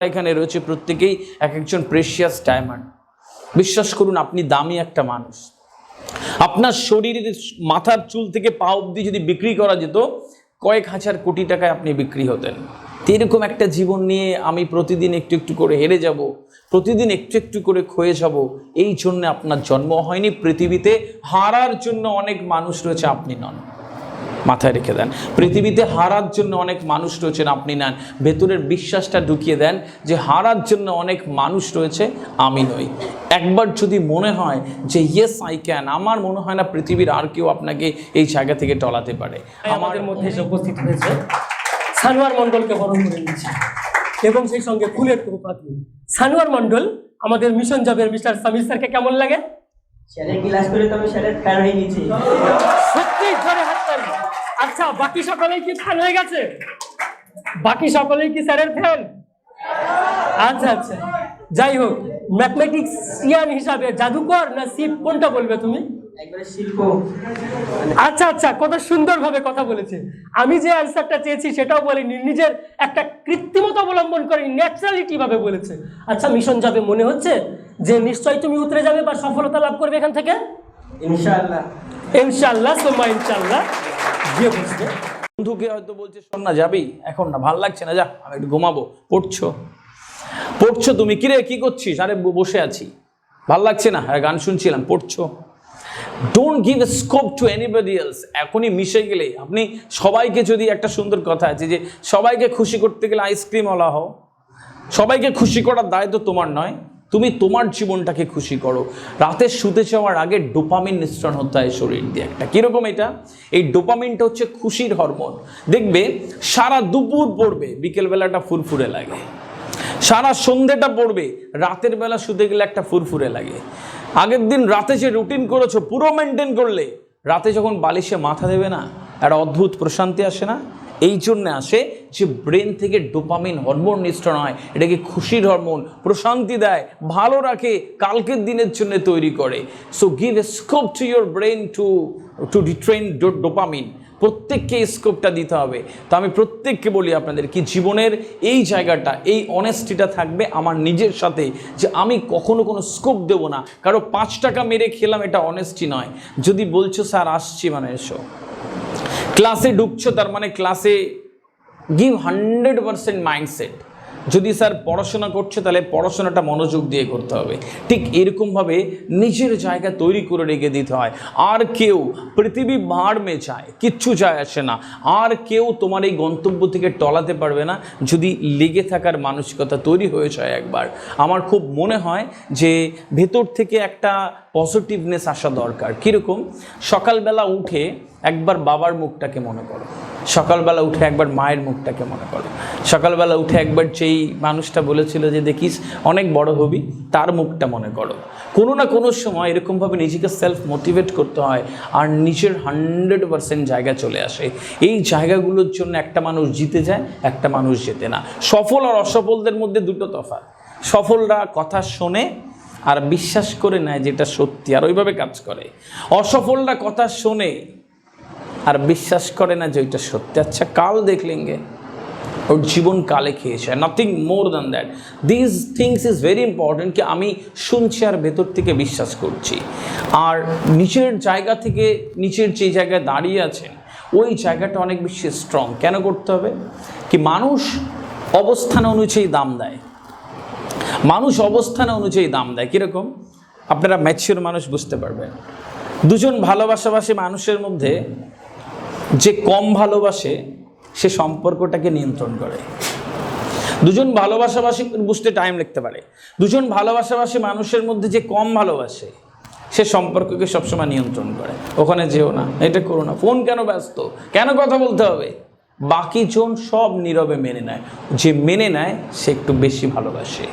এখানে রয়েছে প্রত্যেকেই এক একজন প্রেশিয়াস ডায়মন্ড বিশ্বাস করুন, আপনি দামি একটা মানুষ। আপনার শরীরের মাথার চুল থেকে পা অবধি যদি বিক্রি করা যেত, কয়েক হাজার কোটি টাকায় আপনি বিক্রি হতেন। এরকম একটা জীবন নিয়ে আমি প্রতিদিন একটু একটু করে হেরে যাব, প্রতিদিন একটু একটু করে ক্ষয়ে যাব, এই জন্য আপনার জন্ম হয়নি। পৃথিবীতে হারার জন্য অনেক মানুষ রয়েছে, আপনি নন। মাথায় রেখে দেন। পৃথিবীতে হারার জন্য অনেক মানুষ রয়েছেন আপনি নেন। ভেতরের বিশ্বাসটা ঢুকিয়ে দেন যে হারার জন্য অনেক মানুষ রয়েছে আমি নই। একবার যদি মনে হয় যে ইয়েস আই ক্যান আমার মনে হয় না পৃথিবীর আর কেউ আপনাকে এই জায়গা থেকে টলাতে পারে। আমাদের মধ্যে এসে উপস্থিত হয়েছে। সানোয়ার মণ্ডলকে বরণ করে নিচ্ছে। এবং সেই সঙ্গে ফুলের পাত্রী সানোয়ার মণ্ডল আমাদের মিশন জবের মিস্টার সামির স্যারকে কেমন লাগে? স্যারের ক্লাস করে তো আমি স্যারের ফ্যান হয়ে গেছি। সত্যি। আচ্ছা বাকি সকলেই কি ফ্যান হয়ে গেছে? বাকি সকলেই কি স্যারের ফ্যান আচ্ছা আচ্ছা। যাই হোক ম্যাথমেটিক্সিয়ান হিসাবে জাদুকর না শিব কোনটা বলবে তুমি? আচ্ছা আচ্ছা কত সুন্দরভাবে কথা বলেছে। আমি যে অ্যান্সারটা চেয়েছি সেটাও বলিনি নিজের একটা কৃত্রিমতা অবলম্বন করে ন্যাচারালিটি ভাবে বলেছে। আচ্ছা মিশন যাবে মনে হচ্ছে? যে নিশ্চয়ই তুমি উতরে যাবে বা সফলতা লাভ করবে এখান থেকে? ইনশাআল্লাহ। ইনশাল্লাহ সোমা ইনশাল্লাহ। গিয়ে বসবে। বন্ধুকে হয়তো বলছে, শোন না, যাবি? এখন না, ভালো লাগছে না, যা, আমি একটু ঘুমাবো। পড়ছো? পড়ছো তুমি? কিরে, কি করছিস? আরে বসে আছি। ভালো লাগছে না? আরে, গান শুনছিলাম, পড়ছো। Don't give scope to anybody else এখনই মিশে গেলে, আপনি সবাইকে যদি একটা সুন্দর কথা আছে যে, সবাইকে খুশি করতে গেলে আইসক্রিমওয়ালা হও। সবাইকে খুশি করার দায়িত্ব তোমার নয়। তুমি তোমার জীবনটাকে খুশি করো। রাতে শুতে যাওয়ার আগে ডোপামিন নিঃসরণ হতে হয় শরীর দিয়ে একটা। কীরকম এটা? এই ডোপামিনটা হচ্ছে খুশির হরমোন। দেখবে, সারা দুপুর পড়বে, বিকেলবেলাটা ফুরফুরে লাগে। সারা সন্ধেটা পড়বে, রাতের বেলা শুতে গেলে একটা ফুরফুরে লাগে। আগের দিন রাতে যে রুটিন করেছ, পুরো মেনটেন করলে, রাতে যখন বালিশে মাথা দেবে না, একটা অদ্ভুত প্রশান্তি আসে না? এই জন্য আসে যে ব্রেন থেকে ডোপামিন হরমোন নিঃসরণ হয়। এটাকে খুশির হরমোন, প্রশান্তি দেয়, ভালো রাখে, কালকের দিনের জন্য তৈরি করে। So give a scope to your brain to to retrain dopamine প্রত্যেককে এই স্কোপটা দিতে হবে। তো আমি প্রত্যেককে বলি আপনাদের কি জীবনের এই জায়গাটা, এই অনেস্টিটা থাকবে আমার নিজের সাথে, যে আমি কখনো কোনো স্কোপ দেবো না। কারও পাঁচ টাকা মেরে খেলাম এটা অনেস্টি নয়। যদি বলছো, স্যার, আসছি মানে এসো। ক্লাসে ঢুকছো তার মানে ক্লাসে গিভ হান্ড্রেড পারসেন্ট মাইন্ডসেট যদি স্যার পড়াশোনা করছে, তাহলে পড়াশোনাটা মনোযোগ দিয়ে করতে হবে। ঠিক এরকমভাবে নিজের জায়গা তৈরি করে রেখে দিতে হয়। আর কেউ পৃথিবী ভাড় মে চায় কিচ্ছু চায় আসে না। আর কেউ তোমার এই গন্তব্য থেকে টলাতে পারবে না, যদি লেগে থাকার মানসিকতা তৈরি হয়ে যায় একবার। আমার খুব মনে হয় যে ভেতর থেকে একটা পজিটিভনেস আসা দরকার। কীরকম? সকালবেলা উঠে একবার বাবার মুখটাকে মনে করো। সকালবেলা উঠে একবার মায়ের মুখটাকে মনে করো। সকালবেলা উঠে একবার যেই মানুষটা বলেছিল যে, দেখিস, অনেক বড় হবি, তার মুখটা মনে করো। কোনো না কোনো সময় এরকমভাবে নিজেকে সেলফ মোটিভেট করতে হয় আর নিজের হান্ড্রেড পারসেন্ট জায়গা চলে আসে। এই জায়গাগুলোর জন্য একটা মানুষ জিতে যায়, একটা মানুষ জেতে না। সফল আর অসফলদের মধ্যে দুটো তফাৎ। সফলরা কথা শোনে আর বিশ্বাস করে নেয় যেটা সত্যি, আর ওইভাবে কাজ করে। অসফলরা কথা শোনে আর বিশ্বাস করে না যে ওইটা সত্যি। আচ্ছা কাল দেখলেঙ্গে, ওর জীবন কালে খেয়েছে nothing more than that this things is very important কি আমি শুনছি আর ভেতর থেকে বিশ্বাস করছি। আর নিচের জায়গা থেকে নিচের যে জায়গায় দাঁড়িয়ে আছেন, ওই জায়গাটা অনেক বেশি স্ট্রং কেন করতে হবে? কি মানুষ অবস্থান অনুযায়ী দাম দেয়। মানুষ অবস্থান অনুযায়ী দাম দেয়। কীরকম? আপনারা ম্যাচিওর মানুষ বুঝতে পারবেন। দুজন ভালোবাসাবাসী মানুষের মধ্যে যে কম ভালোবাসে, সে সম্পর্কটাকে নিয়ন্ত্রণ করে। দুজন ভালোবাসাবাসী বুঝতে টাইম লিখতে পারে। দুজন ভালোবাসাবাসী মানুষের মধ্যে যে কম ভালোবাসে, সে সম্পর্ককে সবসময় নিয়ন্ত্রণ করে। ওখানে যেও না, এটা করো না। ফোন কেন ব্যস্ত? কেন কথা বলতে হবে? বাকি জন সব নীরবে মেনে নেয়। যে মেনে নেয়, সে একটু বেশি ভালোবাসে।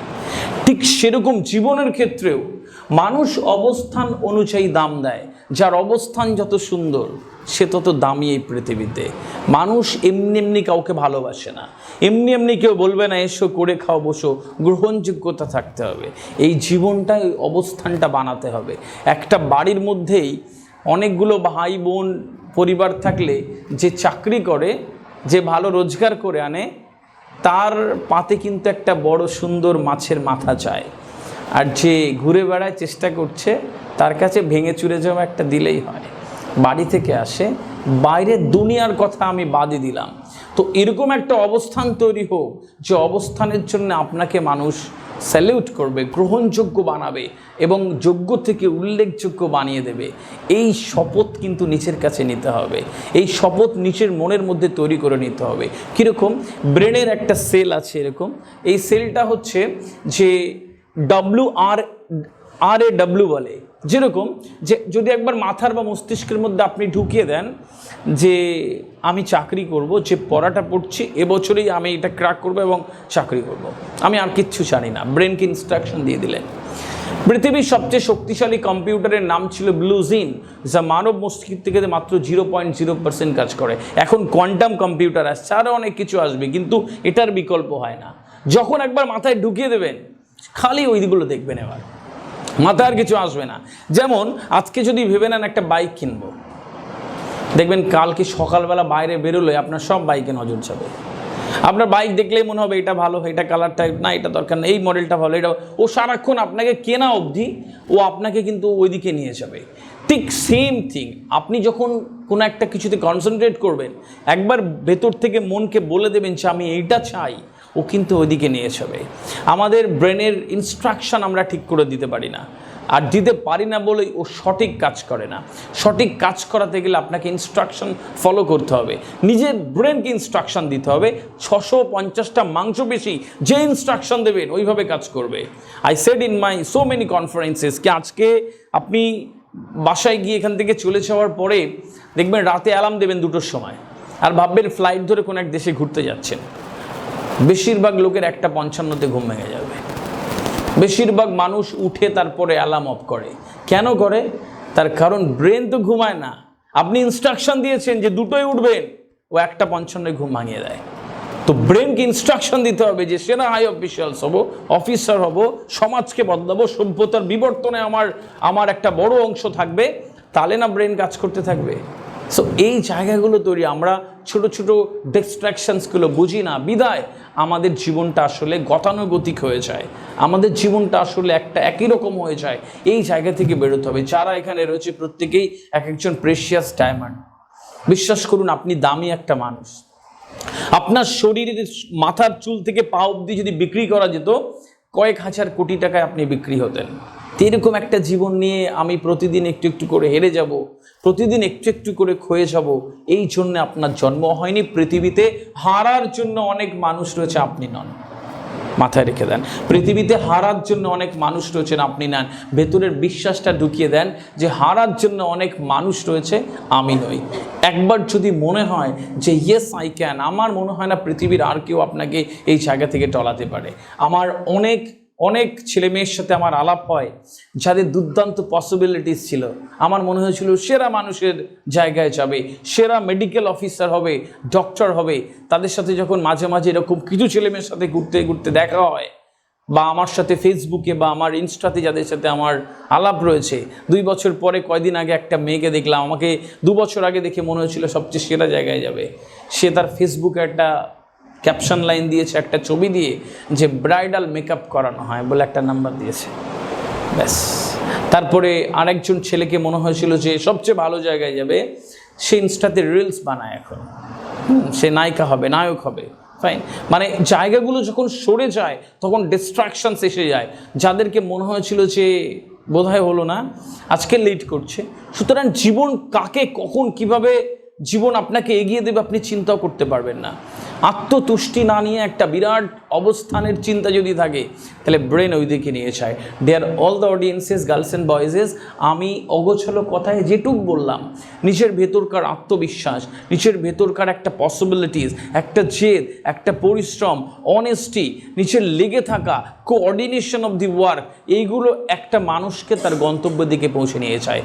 ঠিক সেরকম জীবনের ক্ষেত্রেও মানুষ অবস্থান অনুযায়ী দাম দেয়, যার অবস্থান যত সুন্দর, সে তত দামি এই পৃথিবীতে। মানুষ এমনি এমনি কাউকে ভালোবাসে না। এমনি এমনি কেউ বলবে না, এসো, করে খাও, বসো। গ্রহণযোগ্যতা থাকতে হবে। এই জীবনটা এই অবস্থানটা বানাতে হবে। একটা বাড়ির মধ্যেই অনেকগুলো ভাই, বোন, পরিবার থাকলে যে চাকরি করে, যে ভালো রোজগার করে আনে, তার পাতে কিন্তু একটা বড় সুন্দর মাছের মাথা চায়। আর যে ঘুরে বেড়ায় চেষ্টা করছে, তার কাছে ভেঙে চুরে যাওয়া একটা দিলেই হয়। বাড়ি থেকে আসে বাইরের দুনিয়ার কথা আমি বাদই দিলাম। তো এরকম একটা অবস্থান তৈরি হোক, যে অবস্থানের জন্য আপনাকে মানুষ স্যালিউট করবে, গ্রহণযোগ্য বানাবে এবং যোগ্য থেকে উল্লেখযোগ্য বানিয়ে দেবে। এই শপথ কিন্তু নিচের কাছে নিতে হবে। এই শপথ নিচের মনের মধ্যে তৈরি করে নিতে হবে। কীরকম? ব্রেনের একটা সেল আছে এরকম। এই সেলটা হচ্ছে যে ডব্লিউ আর আর এ ডাব্লিউ বলে। যেরকম যে যদি একবার মাথার বা মস্তিষ্কের মধ্যে আপনি ঢুকিয়ে দেন যে আমি চাকরি করব, যে পড়াটা পড়ছি, এবছরেই আমি এটা ক্র্যাক করব এবং চাকরি করব। আমি আর কিচ্ছু জানি না। ব্রেনকে ইনস্ট্রাকশন দিয়ে দিলেন। পৃথিবীর সবচেয়ে শক্তিশালী কম্পিউটারের নাম ছিল ব্লুজিন যা মানব মস্তিষ্ক থেকে মাত্র জিরো পয়েন্ট জিরো পার্সেন্ট কাজ করে। এখন কোয়ান্টাম কম্পিউটার আসছে আরও অনেক কিছু আসবে, কিন্তু এটার বিকল্প হয় না। যখন একবার মাথায় ঢুকিয়ে দেবেন খালি ওইগুলো দেখবেন এবার। মাথায় আর কিছু আসবে না। যেমন, আজকে যদি ভেবে নেন একটা বাইক কিনবো। দেখবেন কালকে সকালবেলা বাইরে বেরোলে আপনার সব বাইকে নজর যাবে। আপনার বাইক দেখলেই মনে হবে এটা ভালো, এটা কালার টাইপ না, এটা দরকার নেই, এই মডেলটা ভালো, এটা ও সারাক্ষণ আপনাকে কেনা অবধি ও আপনাকে কিন্তু ওইদিকে নিয়ে যাবে। ঠিক সেম থিং আপনি যখন কোনো একটা কিছুতে কনসেন্ট্রেট করবেন, একবার ভেতর থেকে মনকে বলে দেবেন যে আমি এইটা চাই ও কিন্তু ওইদিকে নিয়ে যাবে। আমাদের ব্রেনের ইনস্ট্রাকশন আমরা ঠিক করে দিতে পারি না। আর দিতে পারি না বলেই ও সঠিক কাজ করে না। সঠিক কাজ করাতে গেলে আপনাকে ইনস্ট্রাকশন ফলো করতে হবে। নিজের ব্রেনকে ইনস্ট্রাকশন দিতে হবে। ছশো পঞ্চাশটা মাংসপেশি যে ইনস্ট্রাকশন দেবেন, ওইভাবে কাজ করবে। I said in my so many conferences কি আজকে আপনি বাসায় গিয়ে এখান থেকে চলে যাওয়ার পরে দেখবেন রাতে অ্যালার্ম দেবেন দুটোর সময়। আর ভাববেন ফ্লাইট ধরে কোনো এক দেশে ঘুরতে যাচ্ছেন। বেশিরভাগ লোকের একটা পঞ্চান্নতে ঘুম ভেঙে যাবে। বেশিরভাগ মানুষ উঠে তারপরে অ্যালার্ম অফ করে। কেন করে? তার কারণ ব্রেন তো ঘুমায় না। আপনি ইনস্ট্রাকশন দিয়েছেন যে দুটোই উঠবেন, ও একটা পঞ্চান্নে ঘুম ভাঙিয়ে দেয়। তো ব্রেনকে ইনস্ট্রাকশন দিতে হবে যে সেনা হাই অফিসিয়ালস হব অফিসার হব, সমাজকে বদলাবো, সভ্যতার বিবর্তনে আমার আমার একটা বড় অংশ থাকবে। তাহলে না ব্রেন কাজ করতে থাকবে? সো এই জায়গাগুলো তৈরি, আমরা ছোট ছোট ডিস্ট্র্যাকশনসগুলো বুঝি না, বিদায়। আমাদের জীবনটা আসলে গতানুগতিক হয়ে যায়। আমাদের জীবনটা আসলে একটা একই রকম হয়ে যায়। এই জায়গা থেকে বেরোতে হবে। যারা এখানে রয়েছে প্রত্যেকেই এক একজন প্রেশিয়াস ডায়মন্ড বিশ্বাস করুন, আপনি দামি একটা মানুষ। আপনার শরীরের মাথার চুল থেকে পা অবধি যদি বিক্রি করা যেত, কয়েক হাজার কোটি টাকায় আপনি বিক্রি হতেন। এরকম একটা জীবন নিয়ে আমি প্রতিদিন একটু একটু করে হেরে যাব, প্রতিদিন একটু একটু করে ক্ষয়ে যাব, এই জন্য আপনার জন্ম হয়নি পৃথিবীতে, হারার জন্য অনেক মানুষ রয়েছে, আপনি নন। মাথায় রেখে দেন। পৃথিবীতে হারার জন্য অনেক মানুষ রয়েছেন আপনি নেন। ভেতরের বিশ্বাসটা ঢুকিয়ে দেন যে হারার জন্য অনেক মানুষ রয়েছে, আমি নই। একবার যদি মনে হয় যে ইয়েস আই ক্যান আমার মনে হয় না পৃথিবীর আর কেউ আপনাকে এই জায়গা থেকে টলাতে পারে। আমার অনেক অনেক ছেলে মেয়ের সাথে আমার আলাপ হয়, যাদের দুর্দান্ত পসিবিলিটিস ছিল। আমার মনে হয়েছিল সেরা মানুষের জায়গায় যাবে, সেরা মেডিকেল অফিসার হবে ডক্টর হবে। তাদের সাথে যখন মাঝে মাঝে এরকম কিছু ছেলে মেয়ের সাথে ঘুরতে ঘুরতে দেখা হয়, বা আমার সাথে ফেসবুকে বা আমার ইনস্টাতে যাদের সাথে আমার আলাপ রয়েছে, দুই বছর পরে কয়দিন আগে একটা মেয়েকে দেখলাম। আমাকে দু বছর আগে দেখে মনে হয়েছিল সবচেয়ে সেরা জায়গায় যাবে। সে তার ফেসবুকে একটা ক্যাপশন লাইন দিয়েছে, একটা ছবি দিয়ে যে ব্রাইডাল মেকআপ করানো হয় বলে একটা নাম্বার দিয়েছে। ব্যাস। তারপরে আরেকজন ছেলেকে মনে হয়েছিল যে সবচেয়ে ভালো জায়গায় যাবে, সে ইনস্টাতে রিলস বানায় এখন। সে নায়িকা হবে, নায়ক হবে ফাইন মানে জায়গাগুলো যখন সরে যায়, তখন ডিস্ট্রাকশনস এসে যায়। যাদেরকে মনে হয়েছিল যে বোধহয় হলো না, আজকে লেট করছে। সুতরাং জীবন কাকে, কখন, কীভাবে জীবন আপনাকে এগিয়ে দেবে আপনি চিন্তাও করতে পারবেন না। আত্মতুষ্টি না নিয়ে একটা বিরাট অবস্থানের চিন্তা যদি থাকে, তাহলে ব্রেন ওই দিকে নিয়ে যায়। There all the audiences girls and boyses আমি অগোছলো কথায় যেটুক বললাম, নিজের ভেতরকার আত্মবিশ্বাস, নিজের ভেতরকার একটা পসিবিলিটিস একটা জেদ, একটা পরিশ্রম অনেস্টি নিচের লেগে থাকা কোঅর্ডিনেশন অফ দি ওয়ার্ক এইগুলো একটা মানুষকে তার গন্তব্যের দিকে পৌঁছে নিয়ে যায়।